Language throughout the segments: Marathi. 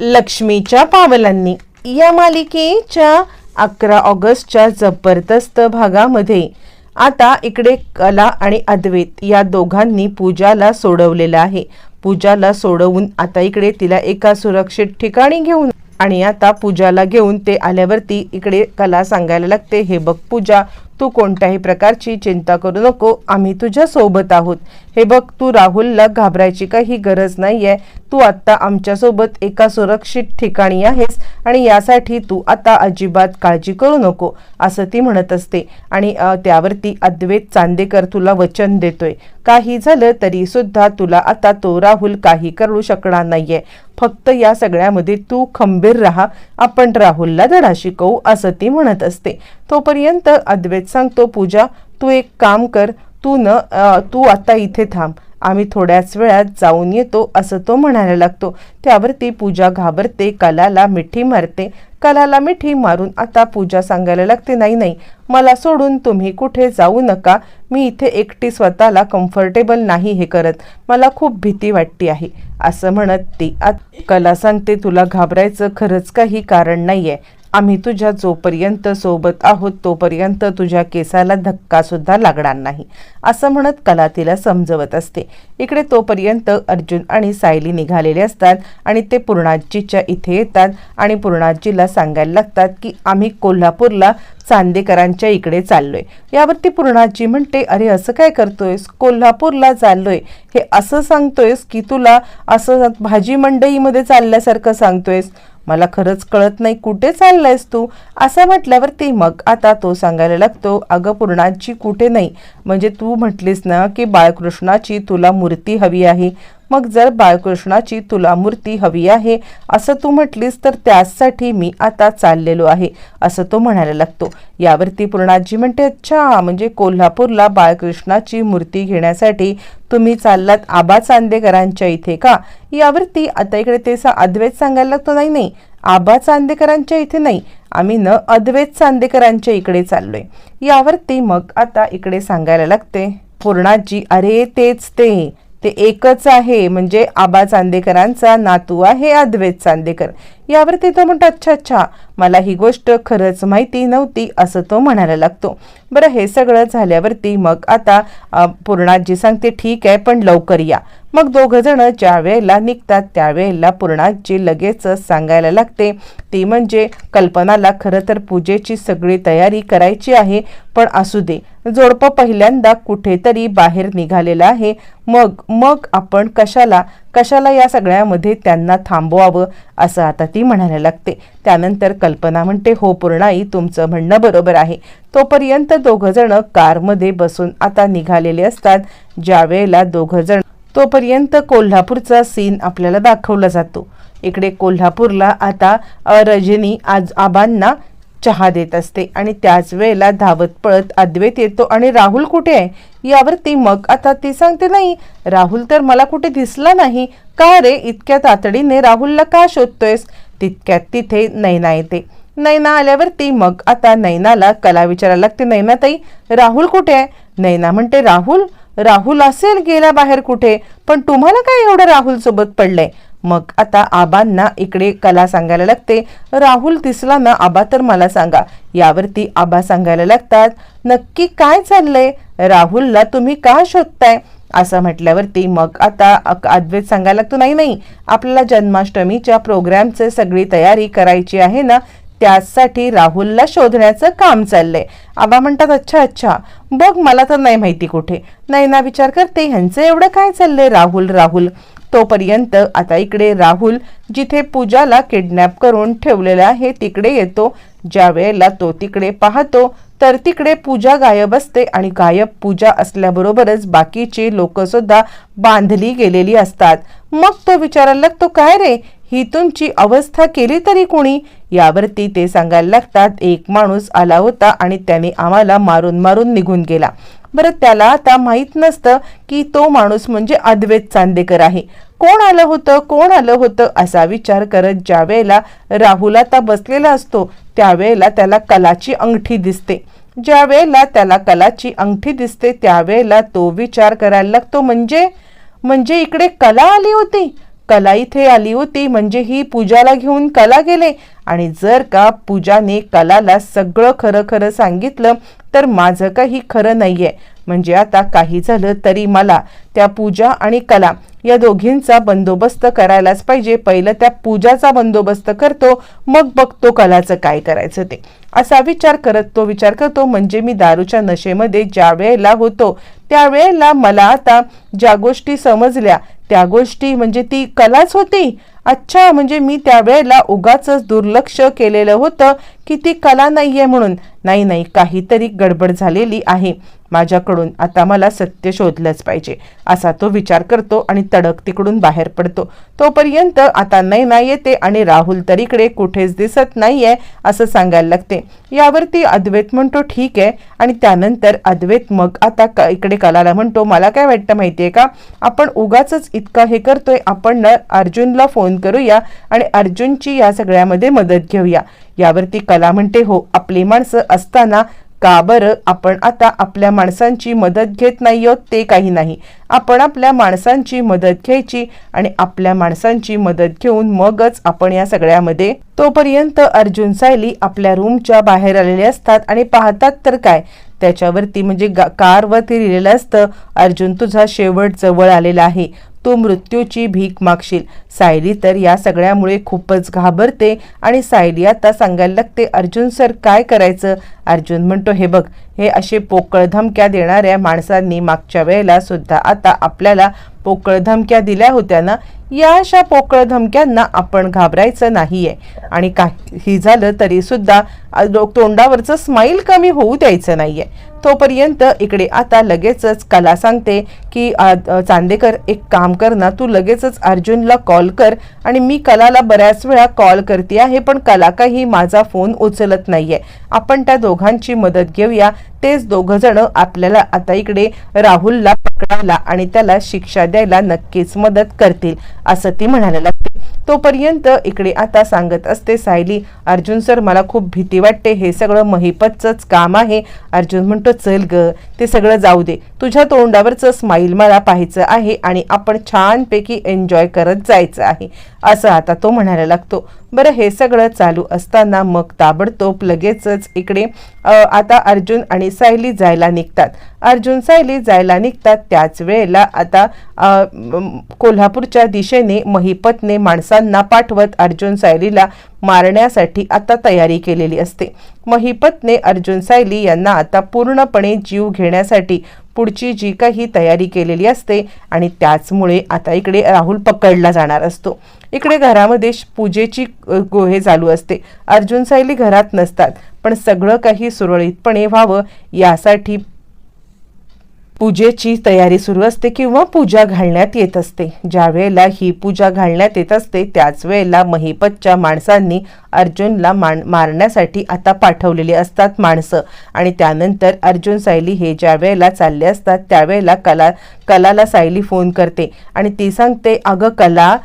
लक्ष्मीच्या पावलांनी. या मालिकेच्या अकरा ऑगस्टच्या जबरदस्त भागामध्ये आता इकडे कला आणि अद्वैत या दोघांनी पूजाला सोडवलेलं आहे. पूजाला सोडवून आता इकडे तिला एका सुरक्षित ठिकाणी घेऊन आणि आता पूजाला घेऊन ते आल्यावरती इकडे कला सांगायला लागते हे बघ पूजा तू कोणत्याही प्रकारची चिंता करू नको आम्ही तुझ्या सोबत आहोत. हे बघ तू राहुलला घाबरायची काही गरज नाहीये. तू आत्ता आमच्यासोबत एका सुरक्षित ठिकाणी आहेस आणि यासाठी तू आता अजिबात काळजी करू नको असं ती म्हणत असते. आणि त्यावरती अद्वैत चांदेकर तुला वचन देतोय. काही झालं तरी सुद्धा तुला आता तो राहुल काही करू शकणार नाहीये. फक्त या सगळ्यामध्ये तू खंबीर राहा. आपण राहुलला धडा शिकवू असं ती म्हणत असते. तोपर्यंत अद्वैत सांगतो पूजा तू एक काम कर. तू न तू आता इथे थांब. आम्ही थोड्याच वेळात जाऊन येतो असं तो म्हणायला लागतो. त्यावर ती पूजा घाबरते कलाला मिठी मारते. कलाला मिठी मारून आता पूजा सांगायला लागते नाही नाही मला सोडून तुम्ही कुठे जाऊ नका. मी इथे एकटी स्वतःला कम्फर्टेबल नाही हे करत. मला खूप भीती वाटते आहे असं म्हणत ती. आत कला सांगते तुला घाबरायचं खरंच काही कारण नाही आहे आम्ही तुझ्या जोपर्यंत सोबत आहोत तोपर्यंत तुझ्या केसाला धक्का सुद्धा लागणार नाही असं म्हणत कला तिला समजवत असते. इकडे तोपर्यंत अर्जुन आणि सायली निघालेले असतात आणि ते पूर्णाजीच्या इथे येतात आणि पूर्णाजीला सांगायला लागतात की आम्ही कोल्हापूरला चांदेकरांच्या इकडे चाललोय. यावरती पूर्णाजी म्हणते अरे असं काय करतोयस? कोल्हापूरला चाललोय. हे असं सांगतोयस की तुला असं भाजी मंडईमध्ये चालल्यासारखं सांगतोयस? मला खरंच कळत नाही कुठे चाललायस तू. असं म्हटल्यावरती मग आता तो सांगायला लागतो अगं पूर्णाची कुठे नाही? म्हणजे तू म्हटलीस ना की बाळकृष्णाची तुला मूर्ती हवी आहे. मग जर बाळकृष्णाची तुला मूर्ती हवी आहे असं तू म्हटलीस तर त्यासाठी मी आता चाललेलो आहे असं तो म्हणायला लागतो. यावरती पूर्णाजी म्हणते अच्छा म्हणजे कोल्हापूरला बाळकृष्णाची मूर्ती घेण्यासाठी तुम्ही चाललात आबा चांदेकरांच्या इथे का? यावरती आता इकडे ते सा अद्वैत सांगायला लागतो नाही नाही आबा चांदेकरांच्या इथे नाही आम्ही न अद्वैत चांदेकरांच्या इकडे चाललोय. यावरती मग आता इकडे सांगायला लागते पूर्णाजी अरे तेच ते ते एकच आहे म्हणजे आबा चांदेकरांचा नातू आहे अद्वैत चांदेकर. यावरती तो म्हणतो अच्छा अच्छा मला ही गोष्ट खरंच माहिती नव्हती असं तो म्हणायला लागतो. बरं हे सगळं झाल्यावरती मग आता पूर्णाजी सांगते ठीक आहे पण लवकर या. मग दोघं जण ज्या वेळेला निघतात त्यावेळेला पूर्णाजी लगेच सांगायला लागते ती म्हणजे कल्पनाला खरं तर पूजेची सगळी तयारी करायची आहे पण असू दे. जोडपं पहिल्यांदा कुठेतरी बाहेर निघालेलं आहे. मग मग आपण कशाला कशाला या सगळ्यामध्ये त्यांना थांबवावं असं आता ती म्हणायला लागते. त्यानंतर कल्पना म्हणते हो पूर्णाई तुमचं म्हणणं बरोबर आहे. तोपर्यंत दोघंजणं कारमध्ये बसून आता निघालेले असतात. ज्यावेळेला दोघंजण तोपर्यंत कोल्हापूरचा सीन आपल्याला दाखवला जातो. इकडे कोल्हापूरला आता रजनी आज आबांना चहा देत असते आणि त्याच वेळेला धावत पळत अद्वैत येतो. आणि राहुल कुठे आहे? यावर ती मग आता ती सांगते नाही राहुल तर मला कुठे दिसला नाही. का रे इतक्या तातडीने राहुलला का शोधतोयस? तितक्यात तिथे नैना येते. नैना आल्यावर ती मग आता नैनाला कला विचारायला लागते. नैना ताई राहुल कुठे आहे? नैना म्हणते राहुल राहुल असेल गेला बाहेर कुठे? पण तुम्हाला काय एवढं राहुल सोबत पडलंय? मग आता आबांना इकडे कला सांगायला लागते. राहुल दिसला ना आबा तर मला सांगा. यावरती आबा सांगायला लागतात नक्की काय चाललंय? राहुलला तुम्ही का शोधताय? असं म्हटल्यावरती मग आता अद्वैत सांगायला लागतो नाही नाही आपल्याला जन्माष्टमीच्या प्रोग्रॅमचे सगळी तयारी करायची आहे ना त्यासाठी राहुलला शोधण्याचं काम चाललंय. आबा म्हणतात अच्छा अच्छा बघ मला तर नाही माहिती कुठे. नाही ना विचार करते ह्यांचं एवढं काय चाललंय राहुल राहुल? तोपर्यंत आता इकडे राहुल जिथे पूजाला किडनॅप करून ठेवलेला आहे तिकडे येतो. ज्या वेळेला तो तिकडे पाहतो तर तिकडे पूजा गायब असते आणि गायब पूजा असल्याबरोबरच बाकीची लोकसुद्धा बांधली गेलेली असतात. मग तो विचारायला लागतो काय रे? ही तुमची अवस्था केली तरी कोणी? यावरती ते सांगायला लागतात एक माणूस आला होता आणि त्याने आम्हाला मारून मारून निघून गेला. बरं त्याला आता माहीत नसतं की तो माणूस म्हणजे अद्वैत चांदेकर आहे. कोण आलं होतं? कोण आलं होतं? असा विचार करत ज्या वेळेला राहुल आता बसलेला असतो त्यावेळेला त्याला कलाची अंगठी दिसते. ज्या वेळेला त्याला कलाची अंगठी दिसते त्यावेळेला तो विचार करायला लागतो म्हणजे? म्हणजे इकडे कला आली होती? कला इथे आली होती म्हणजे ही पूजाला घेऊन कला गेले. आणि जर का पूजाने कलाला सगळं खरं खरं सांगितलं तर माझं काही खरं नाहीये. म्हणजे आता काही झालं तरी मला त्या पूजा आणि कला या दोघींचा बंदोबस्त करायलाच पाहिजे. पहिलं त्या पूजाचा बंदोबस्त करतो मग बघतो कलाचं काय करायचं ते. असा विचार करत तो विचार करतो म्हणजे मी दारूच्या नशेमध्ये ज्या वेळेला होतो त्यावेळेला मला आता ज्या गोष्टी समजल्या त्या गोष्टी म्हणजे ती कलाच होती. अच्छा म्हणजे मी त्यावेळेला उगाच दुर्लक्ष केलेलं होतं की ती कला नाही आहे म्हणून. नाही नाही काहीतरी गडबड झालेली आहे. माझ्याकडून आता मला सत्य शोधलंच पाहिजे. असा तो विचार करतो आणि तडक तिकडून बाहेर पडतो. तोपर्यंत आता नाही नाही येते आणि राहुल तर इकडे कुठेच दिसत नाही आहे असं सांगायला लागते. यावरती अद्वैत म्हणतो ठीक आहे. आणि त्यानंतर अद्वैत मग आता क इकडे कलाला म्हणतो मला काय वाटतं माहिती आहे का? आपण उगाच इतकं हे करतोय आपण न अर्जुनला फोन करूया आणि अर्जुनची या सगळ्यामध्ये मदत घेऊया. यावरती कला म्हणते हो आपली माणसं असताना का बरं आपण आता आपल्या माणसांची मदत घेत नाही आहोत? ते काही नाही. आपण आपल्या माणसांची मदत घ्यायची आणि आपल्या माणसांची मदत घेऊन मगच आपण या सगळ्यामध्ये तोपर्यंत अर्जुन सायली आपल्या रूमच्या बाहेर आलेले असतात आणि पाहतात तर काय? त्याच्यावरती म्हणजे कारवरती लिहिलेलं असतं अर्जुन तुझा शेवट जवळ आलेला आहे. तू मृत्यूची भीक मागशील. सायली तर या सगळ्यामुळे खूपच घाबरते आणि सायली आता सांगायला लागते अर्जुन सर काय करायचं? अर्जुन म्हणतो हे बघ हे असे पोकळ धमक्या देणाऱ्या माणसांनी मागच्या वेळेला सुद्धा आता आपल्याला पोकळ धमक्या दिल्या होत्या ना या अशा पोकळ धमक्यांना आपण घाबरायचं नाही आहे आणि काही झालं तरीसुद्धा तोंडावरचं स्माईल कमी होऊ द्यायचं नाही आहे तोपर्यंत इकडे आता लगेचच कला सांगते की चांदेकर एक काम कर ना तू लगेचच अर्जुनला कॉल कर आणि मी कलाला बऱ्याच वेळा कॉल करते आहे पण कला काही माझा फोन उचलत नाहीये. आपण त्या दोघांची मदत घेऊया. तेच दोघ जण आपल्याला आता इकडे राहुलला पकडायला आणि त्याला शिक्षा द्यायला नक्कीच मदत करतील असं ती म्हणायला लागते तोपर्यंत इकडे आता सांगत असते सायली अर्जुन सर मला खूप भीती वाटते. हे सगळं महिपतचंच काम आहे. अर्जुन म्हणतो चल ग ते सगळं जाऊ दे. तुझ्या तोंडावरचं स्माईल मला पाहायचं आहे आणि आपण छानपैकी एन्जॉय करत जायचं आहे. असं आता तो म्हणायला लागतो. बरं हे सगळं चालू असताना मग ताबडतोब लगेचच इकडे आता अर्जुन आणि सायली जायला निघतात. अर्जुन सायली जायला निघतात. त्याच वेळेला आता कोल्हापूरच्या दिशेने महिपतने माणसांना पाठवत अर्जुन सायलीला मारण्यासाठी आता तयारी केलेली असते. महिपतने अर्जुन सायली यांना आता पूर्णपणे जीव घेण्यासाठी पुढची जी काही तयारी केलेली असते आणि त्याचमुळे आता इकडे राहुल पकडला जाणार असतो. इकडे घरामध्ये पूजेची गोहे चालू असते. अर्जुन सायली घरात नसतात पण सगळं काही सुरळीतपणे व्हावं यासाठी पूजेची तयारी सुरू असते किंवा पूजा घालण्यात येत असते. ज्या वेळेला ही पूजा घालण्यात येत असते त्याच वेळेला महिपतच्या माणसांनी अर्जुनला मान मारण्यासाठी आता पाठवलेली असतात माणसं. आणि त्यानंतर अर्जुन सायली हे ज्या वेळेला चालले असतात त्यावेळेला कला कलाला सायली फोन करते. आणि ती सांगते अगं कला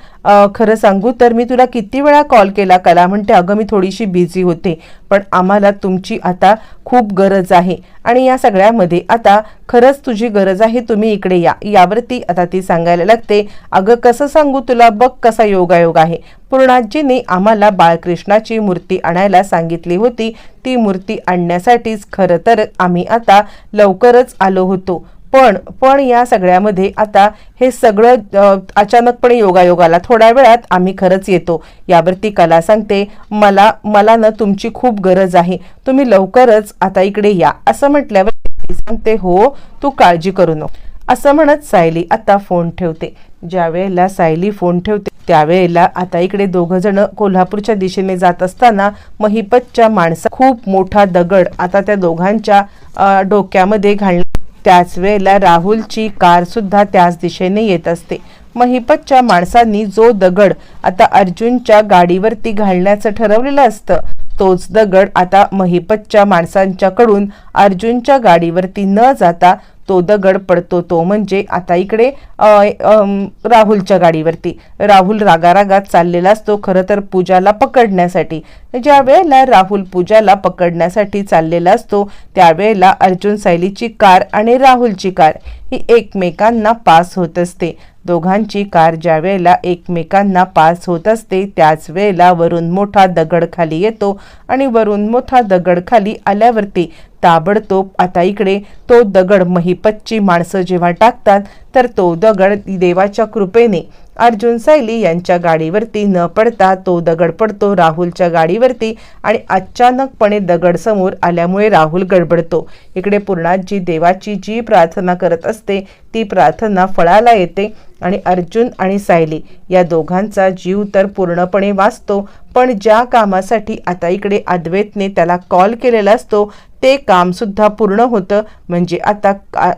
खरं सांगू तर मी तुला किती वेळा कॉल केला कला म्हणते अगं मी थोडीशी बिझी होते पण आम्हाला तुमची आता खूप गरज आहे. आणि या सगळ्यामध्ये आता खरंच तुझी गरज आहे तुम्ही इकडे या. यावरती आता ती सांगायला लागते अगं कसं सांगू तुला बघ कसा योगायोग आहे. पूर्णाजींनी आम्हाला बाळकृष्णाची मूर्ती आणायला सांगितली होती. ती मूर्ती आणण्यासाठीच खरं तर आम्ही आता लवकरच आलो होतो. पण पण या सगळ्यामध्ये आता हे सगळं अचानकपणे योगायोगाला थोड्या वेळात आम्ही खरंच येतो. यावरती कला सांगते मला मला ना तुमची खूप गरज आहे. तुम्ही लवकरच आता इकडे या. असं म्हटल्यावर सांगते हो तू काळजी करू नको. असं म्हणत सायली आता फोन ठेवते. ज्या वेळेला सायली फोन ठेवते त्यावेळेला आता इकडे दोघ जण कोल्हापूरच्या दिशेने जात असताना महिपतच्या माणसा खूप मोठा दगड आता त्या दोघांच्या डोक्यामध्ये घालण्या त्याच वेळेला राहुलची कार सुद्धा त्याच दिशेने येत असते. महिपतच्या माणसांनी जो दगड आता अर्जुनच्या गाडीवरती घालण्याचं ठरवलेलं असतं तोच दगड आता महिपतच्या माणसांच्याकडून अर्जुनच्या गाडीवरती न जाता तो दगड पडतो तो म्हणजे आता इकडे राहुलच्या गाडीवरती. राहुल रागारागात चाललेला असतो खरं तर पूजाला पकडण्यासाठी. ज्या वेळेला राहुल पूजाला पकडण्यासाठी चाललेला असतो त्यावेळेला अर्जुन सैलीची कार आणि राहुलची कार ही एकमेकांना पास होत असते. दोघांची कार ज्या वेळेला एकमेकांना पास होत असते त्याच वेळेला वरून मोठा दगड खाली येतो आणि वरून मोठा दगड खाली आल्यावरती ताबडतोब आता इकडे तो दगड महिपतची माणसं जेव्हा टाकतात तर तो दगड देवाच्या कृपेने. अर्जुन सायली यांच्या गाडीवरती न पडता तो दगड पडतो राहुलच्या गाडीवरती आणि अचानकपणे दगड समोर आल्यामुळे राहुल गडबडतो. इकडे पूर्णाजी देवाची जी प्रार्थना करत असते ती प्रार्थना फळाला येते. आणि अर्जुन आणि सायली या दोघांचा जीव तर पूर्णपणे वाचतो पण ज्या कामासाठी आता इकडे अद्वैतने त्याला कॉल केलेला असतो ते कामसुद्धा पूर्ण होतं. म्हणजे आता का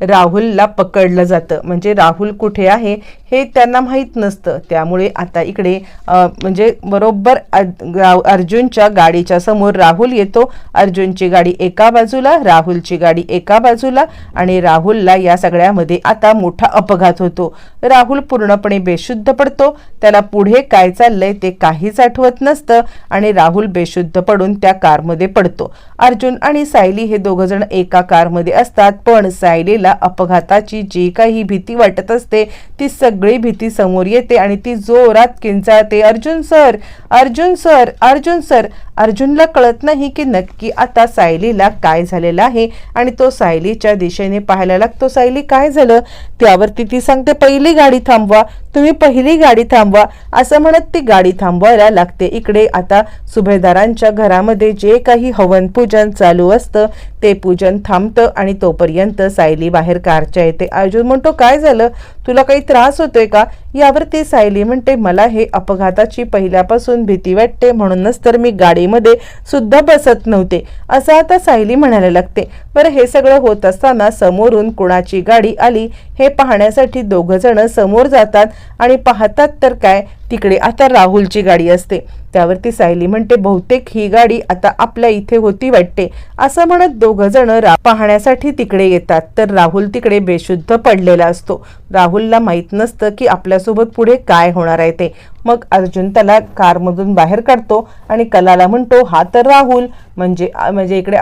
राहुलला पकडलं जातं. म्हणजे राहुल कुठे आहे? हे त्यांना माहीत नसतं. त्यामुळे आता इकडे म्हणजे बरोबर अर्जुनच्या गाडीच्या समोर राहुल येतो. अर्जुनची गाडी एका बाजूला राहुलची गाडी एका बाजूला आणि राहुलला या सगळ्यामध्ये आता मोठा अपघात होतो. राहुल पूर्णपणे बेशुद्ध पडतो. त्याला पुढे काय चाललंय ते काहीच आठवत नसतं आणि राहुल बेशुद्ध पडून त्या कारमध्ये पडतो. अर्जुन आणि सायली हे दोघ जण एका कारमध्ये असतात पण सायलीला अपघाताची जी काही भीती वाटत असते ती सगळी सगळी भीती समोर येते आणि ती जोरात किंचाळते. Arjun sir Arjun sir Arjun sir. अर्जुनला कळत नाही की नक्की आता सायलीला काय झालेलं आहे आणि तो सायलीच्या दिशेने पाहायला लागतो. सायली काय झालं? त्यावरती ती सांगते पहिली गाडी थांबवा. तुम्ही पहिली गाडी थांबवा असं म्हणत ती गाडी थांबवायला लागते. इकडे आता सुभेदारांच्या घरामध्ये जे काही हवन पूजन चालू असतं ते पूजन थांबतं आणि तोपर्यंत सायली बाहेर कारच्या येते. अर्जुन म्हणतो काय झालं? तुला काही त्रास होतोय का? यावरती सायली म्हणते मला हे अपघाताची पहिल्यापासून भीती वाटते म्हणूनच तर मी गाडीमध्ये सुद्धा बसत नव्हते. असं आता सायली म्हणायला लागते. बरं हे सगळं होत असताना समोरून कुणाची गाडी आली? हे पाहण्यासाठी दोघंजणं जण समोर जातात. आणि पाहतात तर काय तिकडे आता राहुलची गाडी असते. त्यावरती सायली म्हणते बहुतेक ही गाडी आता आपल्या इथे होती वाटते. असं म्हणत दोघं जण पाहण्यासाठी तिकडे येतात. तर राहुल तिकडे बेशुद्ध पडलेला असतो. राहुलला माहीत नसतं की आपल्यासोबत पुढे काय होणार आहे ते. मग अर्जुन त्याला कारमधून बाहेर काढतो आणि कलाला म्हणतो हा तर राहुल. म्हणजे म्हणजे इकडे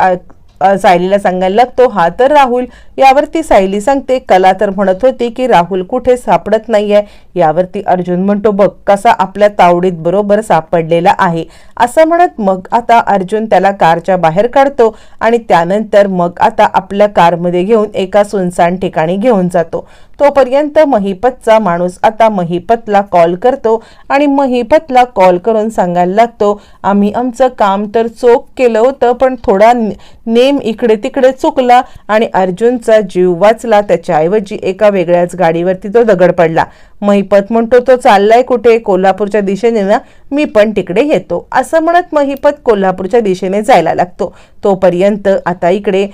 सायलीला सांगायला लागतो हा तर राहुल. यावरती सायली सांगते कला तर म्हणत होती की राहुल कुठे सापडत नाहीये. यावरती अर्जुन म्हणतो बघ कसा आपल्या तावडीत बरोबर सापडलेला आहे. असं म्हणत मग आता अर्जुन त्याला कारच्या बाहेर काढतो आणि त्यानंतर मग आता आपल्या कारमध्ये घेऊन एका सुनसान ठिकाणी घेऊन जातो. तोपर्यंत महिपतचा माणूस आता महिपतला कॉल करतो आणि महिपतला कॉल करून सांगायला लागतो आम्ही आमचं काम तर चोख केलं होतं पण थोडा नेम इकडे तिकडे चुकला आणि अर्जुनचा जीव वाचला. त्याच्याऐवजी एका वेगळ्याच गाडीवरती तो दगड पडला. महिपत म्हणतो तो चाललाय कुठे? कोल्हापूरच्या दिशेने ना? मी पण तिकडे येतो. असं म्हणत महिपत कोल्हापूरच्या दिशेने जायला लागतो. तोपर्यंत आता इकडे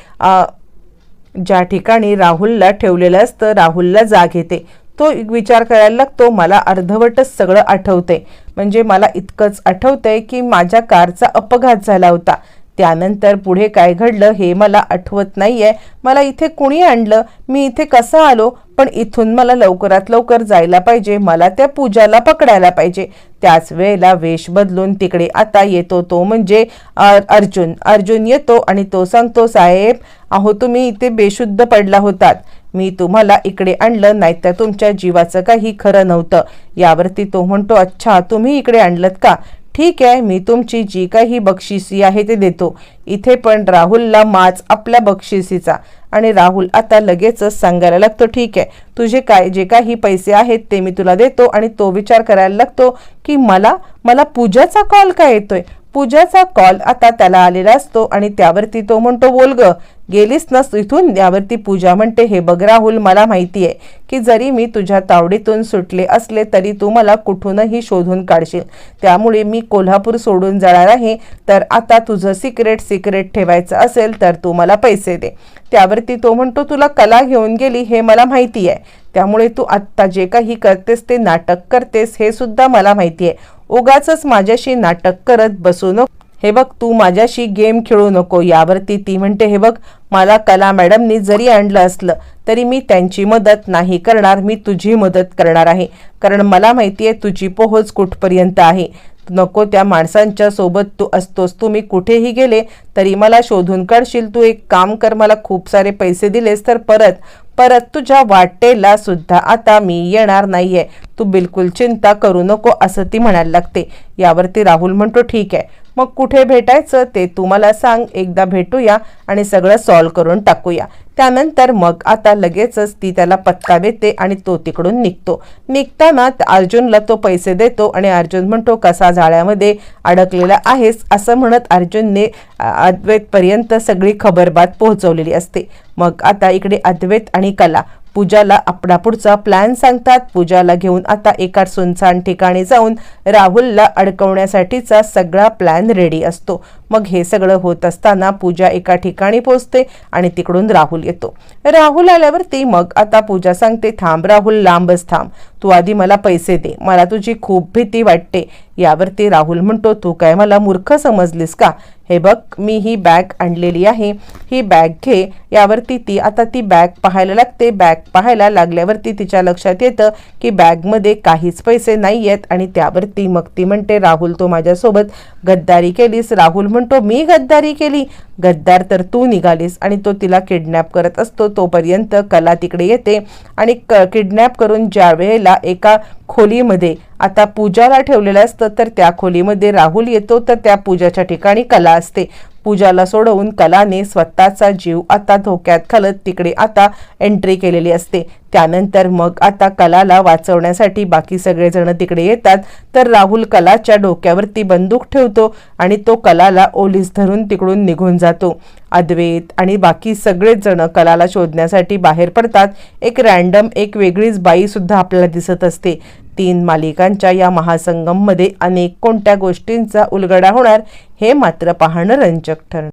ज्या ठिकाणी राहुलला ठेवलेलं असतं राहुलला जाग येते. तो एक विचार करायला लागतो मला अर्धवटच सगळं आठवते म्हणजे मला इतकंच आठवतंय की माझ्या कारचा अपघात झाला होता. त्यानंतर पुढे काय घडलं हे मला आठवत नाही आहे मला इथे कुणी आणलं? मी इथे कसं आलो? पण इथून मला लवकरात लवकर जायला पाहिजे. मला त्या पूजाला पकडायला पाहिजे. त्याच वेळेला वेश बदलून तिकडे आता येतो तो म्हणजे अर्जुन. अर्जुन येतो आणि तो सांगतो साहेब अहो तुम्ही इथे बेशुद्ध पडला होतात. मी तुम्हाला इकडे आणलं नाहीतर तुमच्या जीवाचं काही खरं नव्हतं. यावरती तो म्हणतो अच्छा तुम्ही इकडे आणलं का? ठीक आहे मी तुमची जी काही बक्षिसी आहे ते देतो. इथे पण राहुलला माच आपल्या बक्षिसीचा. आणि राहुल आता लगेचच सांगायला लागतो ठीक आहे तुझे काय जे काही पैसे आहेत ते मी तुला देतो आणि तो विचार करायला लागतो की मला मला पूजाचा कॉल काय येतोय? पूजाचा कॉल आता त्याला आलेला असतो आणि त्यावरती तो म्हणतो बोल ग गेलीस नस इथून? यावरती पूजा म्हणते हे बघ राहुल मला माहिती आहे की जरी मी तुझ्या तावडीतून सुटले असले तरी तू मला कुठूनही शोधून काढशील. त्यामुळे मी कोल्हापूर सोडून जाणार आहे. तर आता तुझं सिक्रेट सिक्रेट ठेवायचं असेल तर तू मला पैसे दे. त्यावरती तो म्हणतो तुला कला घेऊन गेली हे मला माहिती आहे त्यामुळे तू आत्ता जे काही करतेस ते नाटक करतेस हे सुद्धा मला माहिती आहे उगाच माझ्याशी नाटक करत बसू नको. हे बघ तू माझ्याशी गेम खेळू नको. यावरती ती म्हणते हे बघ मला कला मॅडमनी जरी आणलं असलं तरी मी त्यांची मदत नाही करणार. मी तुझी मदत करणार आहे. कारण मला माहिती आहे तुझी पोहोच कुठपर्यंत आहे. नको त्या माणसांच्या सोबत तू असतोस. तू मी कुठेही गेले तरी मला शोधून काढशील. तू एक काम कर मला खूप सारे पैसे दिलेस तर परत परत तुझ्या वाटेला सुद्धा आता मी येणार नाहीये. तू बिलकुल चिंता करू नको असं ती म्हणायला लागते. यावरती राहुल म्हणतो ठीक आहे. मग कुठे भेटायचं ते तू मला सांग. एकदा भेटूया आणि सगळं सॉल्व करून टाकूया. त्यानंतर मग आता लगेचच ती त्याला पत्ता देते आणि तो तिकडून निघतो. निघताना अर्जुनला तो पैसे देतो आणि अर्जुन म्हणतो कसा जाळ्यामध्ये अडकलेला आहेस? असं म्हणत अर्जुनने अद्वैतपर्यंत सगळी खबरबात पोहोचवलेली असते. मग आता इकडे अद्वैत आणि कला. पूजाला आपला पुढचा प्लॅन सांगतात. पूजाला घेऊन आता एका सुनसान ठिकाणी जाऊन राहुलला अडकवण्यासाठीचा सगळा प्लॅन रेडी असतो. मग हे सगळं होत असताना पूजा एका ठिकाणी पोहोचते आणि तिकडून राहुल येतो. राहुल आल्यावरती मग आता पूजा सांगते थांब राहुल लांबच थांब. तू आधी मला पैसे दे. मला तुझी खूप भीती वाटते. यावरती राहुल म्हणतो तू काय मला मूर्ख समजलीस का? हे बघ मी ही बॅग आणलेली आहे. ही बॅग घे. यावरती ती आता ती बॅग पाहायला लागते. बॅग पाहायला लागल्यावरती तिच्या लक्षात येतं की बॅगमध्ये काहीच पैसे नाही आहेत आणि त्यावरती मग ती म्हणते राहुल तो माझ्यासोबत गद्दारी केलीस. राहुल म्हणतो मी गद्दारी केली? गद्दार तर तू निघालीस आणि तो तिला किडनॅप करत असतो. तोपर्यंत कला तिकडे येते आणि क किडनॅप करून ज्या वेळेला एका खोलीमध्ये आता पूजाला ठेवलेलं असतं तर त्या खोलीमध्ये राहुल येतो तर त्या पूजाच्या ठिकाणी कला असते. पूजाला सोडवून कलाने स्वतःचा जीव आता धोक्यात घालत तिकडे आता एंट्री केलेली असते. त्यानंतर मग आता कलाला वाचवण्यासाठी बाकी सगळेजण तिकडे येतात. तर राहुल कलाच्या डोक्यावरती बंदूक ठेवतो आणि तो कलाला ओलीस धरून तिकडून निघून जातो. अद्वैत आणि बाकी सगळेच जण कलाला शोधण्यासाठी बाहेर पडतात. एक रॅन्डम एक वेगळीच बाईसुद्धा आपल्याला दिसत असते. तीन मालिकांच्या या महासंगममध्ये अनेक कोणत्या गोष्टींचा उलगडा होणार हे मात्र पाहणं रंजक ठरणार.